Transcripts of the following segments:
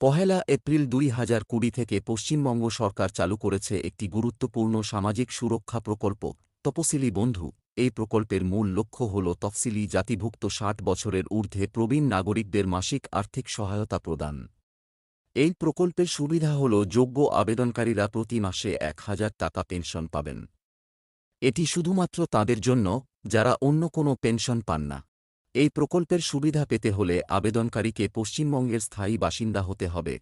পহেলা April দুই হাজার কুড়ি থেকে পশ্চিমবঙ্গ সরকার চালু করেছে একটি গুরুত্বপূর্ণ সামাজিক সুরক্ষা প্রকল্প, তপসিলি বন্ধু। এই প্রকল্পের মূল লক্ষ্য হল তফসিলি জাতিভুক্ত ষাট বছরের ঊর্ধ্বে প্রবীণ নাগরিকদের মাসিক আর্থিক সহায়তা প্রদান। এই প্রকল্পের সুবিধা হল যোগ্য আবেদনকারীরা প্রতি মাসে এক হাজার টাকা পেনশন পাবেন। এটি শুধুমাত্র তাদের জন্য, যারা অন্য কোনো পেনশন পান না। এই প্রকল্পের সুবিধা পেতে হলে আবেদনকারীকে পশ্চিমবঙ্গের স্থায়ী বাসিন্দা হতে হবে।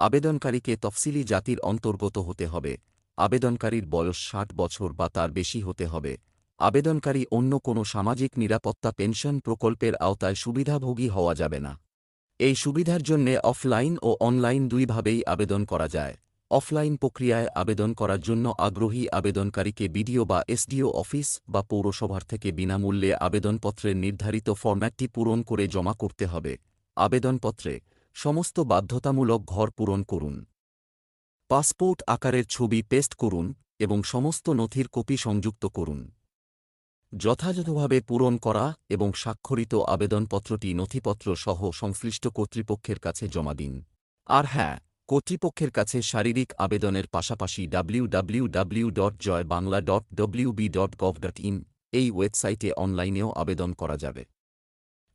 আবেদনকারীকে তফসিলি জাতির অন্তর্গত হতে হবে। আবেদনকারীর বয়স ষাট বছর বা তার বেশি হতে হবে। আবেদনকারী অন্য কোনো সামাজিক নিরাপত্তা পেনশন প্রকল্পের আওতায় সুবিধাভোগী হওয়া যাবে না। এই সুবিধার জন্যে অফলাইন ও অনলাইন দুইভাবেই আবেদন করা যায়। অফলাইন প্রক্রিয়ায় আবেদন করার জন্য আগ্রহী আবেদনকারীকে বিডিও বা এসডিও অফিস বা পৌরসভার থেকে বিনামূল্যে আবেদনপত্রের নির্ধারিত ফরম্যাটটি পূরণ করে জমা করতে হবে। আবেদনপত্রে সমস্ত বাধ্যতামূলক ঘর পূরণ করুন। পাসপোর্ট আকারের ছবি পেস্ট করুন এবং সমস্ত নথির কপি সংযুক্ত করুন। যথাযথভাবে পূরণ করা এবং স্বাক্ষরিত আবেদনপত্রটি নথিপত্র সহ সংশ্লিষ্ট কর্তৃপক্ষের কাছে জমা দিন। আর হ্যাঁ কর্তৃপক্ষের কাছে শারীরিক আবেদনের পাশাপাশি www.joyBangla.wb.gov.in dot Joy Bangla dot WB dot gov dot in এই ওয়েবসাইটে অনলাইনেও আবেদন করা যাবে।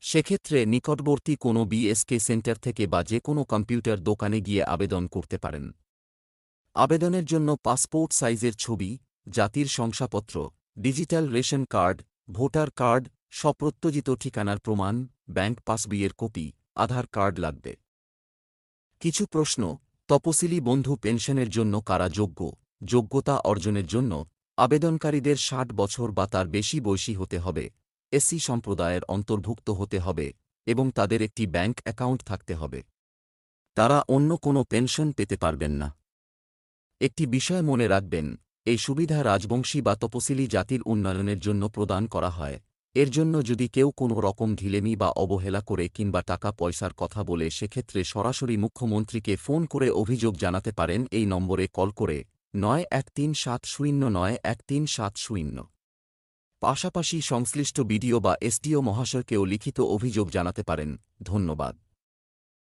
সেক্ষেত্রে নিকটবর্তী কোনো বিএসকে সেন্টার থেকে বা যে কোনো কম্পিউটার দোকানে গিয়ে আবেদন করতে পারেন। আবেদনের জন্য পাসপোর্ট সাইজের ছবি, জাতির শংসাপত্র, digital ration card, voter card সপ্রত্যজিত ঠিকানার প্রমাণ, ব্যাংক পাসবইয়ের কপি, আধার কার্ড লাগবে। কিছু প্রশ্ন তপসিলি বন্ধু পেনশনের জন্য কারা যোগ্য? যোগ্যতা অর্জনের জন্য আবেদনকারীদের ষাট বছর বা তার বেশি বয়সী হতে হবে, এসসি সম্প্রদায়ের অন্তর্ভুক্ত হতে হবে এবং তাদের একটি ব্যাংক অ্যাকাউন্ট থাকতে হবে। তারা অন্য কোনো পেনশন পেতে পারবেন না। একটি বিষয় মনে রাখবেন, এই সুবিধা রাজবংশী বা তপসিলি জাতির উন্নয়নের জন্য প্রদান করা হয়। এর জন্য যদি কেউ কোনো রকম ঢিলেমি বা অবহেলা করে কিংবা টাকা পয়সার কথা বলে, সেক্ষেত্রে সরাসরি মুখ্যমন্ত্রীকে ফোন করে অভিযোগ জানাতে পারেন। এই নম্বরে কল করে নয় এক তিন সাত শূন্য নয় এক তিন সাত শূন্য। পাশাপাশি সংশ্লিষ্ট বিডিও বা এসডিও মহাশয়কেও লিখিত অভিযোগ জানাতে পারেন। ধন্যবাদ।